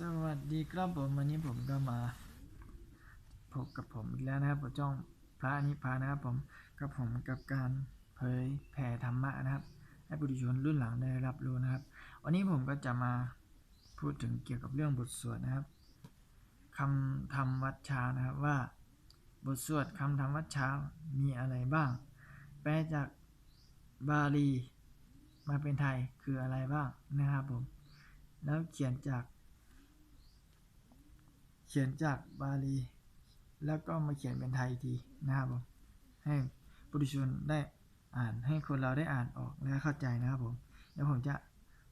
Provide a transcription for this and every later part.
สวัสดีครับผมวันนี้ผมก็มาพบกับผมอีกแล้วนะครับผมจ้องพระนิพพานนะครับผมกับผมกับการเผยแผ่ธรรมะนะครับให้ปุถุชนรุ่นหลังได้รับรู้นะครับ วันนี้ผมก็จะมาพูดถึงเกี่ยวกับเรื่องบทสวดนะครับคำธรรมวัดเช้านะครับว่า บทสวดคำธรรมวัดเช้ามีอะไรบ้าง แปลจากบาลีมาเป็นไทยคืออะไรบ้างนะครับผมแล้วเขียนจาก ขียนจากบาลี แล้วก็มาเขียนเป็นไทยทีนะครับผมให้ปุถุชนได้อ่านให้คนเราได้อ่านออกและเข้าใจนะครับผมเดี๋ยวผมจะ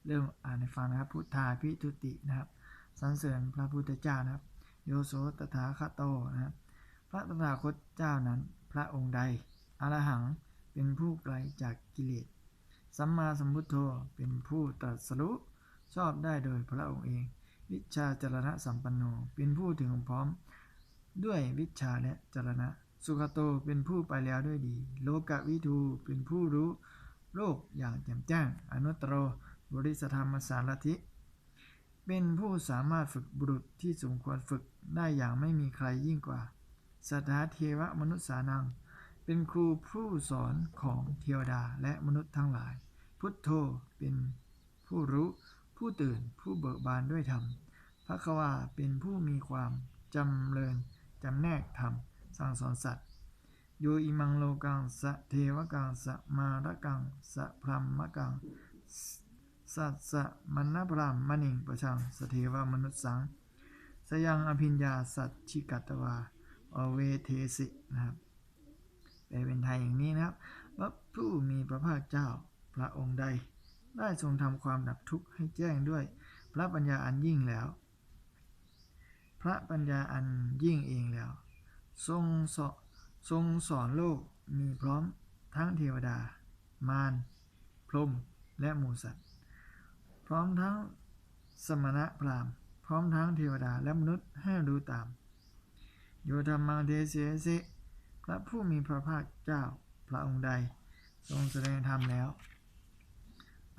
เริ่มอ่านให้ฟังนะครับ พุทธาพิทุตินะครับสรรเสริญพระพุทธเจ้านะครับ โยโสตถาคโตนะครับพระตถาคตเจ้านั้น พระองค์ใดอรหังเป็นผู้ไกลจากกิเลสสัมมาสัมพุทโธเป็นผู้ตรัสรู้ชอบได้โดยพระองค์เอง วิชาจรณะสัมปันโน เป็นผู้ถึงพร้อมด้วยวิชาและจรณะ สุขโตเป็นผู้ไปแล้วด้วยดี โลกวิทูเป็นผู้รู้โลกอย่างแจ่มแจ้ง อนุตตรบริสธรรมสารถิเป็นผู้สามารถฝึกบุรุษที่สมควรฝึกได้อย่างไม่มีใครยิ่งกว่าสถาเทวมนุษย์สานัง เป็นครูผู้สอนของเทวดาและมนุษย์ทั้งหลาย พุทโธเป็นผู้รู้ ผู้ตื่นผู้เบิกบานด้วยธรรมพระควาเป็นผู้มีความจำเริญจำแนกธรรมสั่งสอนสัตว์โยอิมังโลกังสะเทวกังสะมารกังสะพรหมกังสัสสะมันนพรามมณิงประชังสเทวมนุษย์สังสยังอภิญญาสัจชิกัตตวาอเวเทสินะครับแปลเป็นไทยอย่างนี้นะครับว่าผู้มีพระภาคเจ้าพระองค์ใด ได้ทรงทำความดับทุกข์ให้แจ้งด้วย พระปัญญาอันยิ่งแล้ว พระปัญญาอันยิ่งเองแล้ว ทรงสอทรงสอนโลกมีพร้อมทั้งเทวดา มารพรหมและหมูสัตว์พร้อมทั้งสมณะพราหมณ์พร้อมทั้งเทวดาและมนุษย์ให้รู้ตามโยธรรมังเทเสสิพระผู้มีพระภาคเจ้าพระองค์ใด ทรงแสดงธรรมแล้ว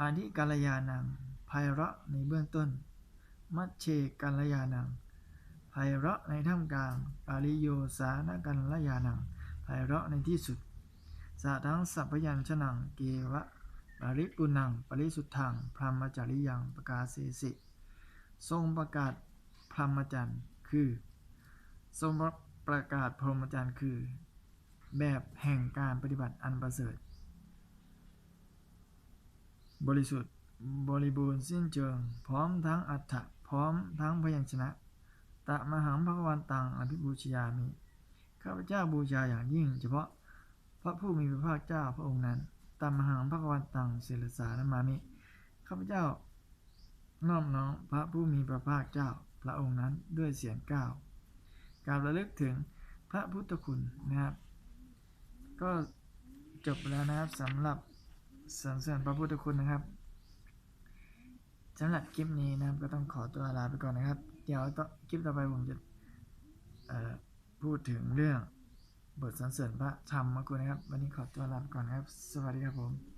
อาทิกัลยานังไพเราะในเบื้องต้น มัชเชกัลยานังไพเราะในท่ามกลางปาริโยสานกัลยานังไพเราะในที่สุดสาทั้งสัพพยัญชนะเกวะปาริปุนัง ปริสุทธัง พรหมจริยังประกาศเสสิ ทรงประกาศพรหมจรรย์คือ ทรงประกาศพรหมจรรย์คือ แบบแห่งการปฏิบัติอันประเสริฐ บริสุทธิ์บริบูรณ์สิ้นเชิง พร้อมทั้งอัฏฐะพร้อมทั้งพยัญชนะ ตะมหังพระวันตังอภิบูชยามิข้าพเจ้าบูชาอย่างยิ่ง เฉพาะพระผู้มีพระภาคเจ้าพระองค์นั้นตามหังพระวันตังศิลสานามามิข้าพเจ้านอบน้อมพระผู้มีพระภาคเจ้าพระองค์นั้นด้วยเสียงก้าวการระลึกถึงพระพุทธคุณนะครับ ก็จบแล้วนะครับสำหรับ สรรเสริญพระพุทธคุณนะครับสำหรับคลิปนี้นะครับ ก็ต้องขอตัวลาไปก่อนนะครับ เดี๋ยวต่อคลิปต่อไปผมจะพูดถึงเรื่องบทสรรเสริญพระธรรมคุณนะครับ วันนี้ขอตัวลาไปก่อนนครับ สวัสดีครับผม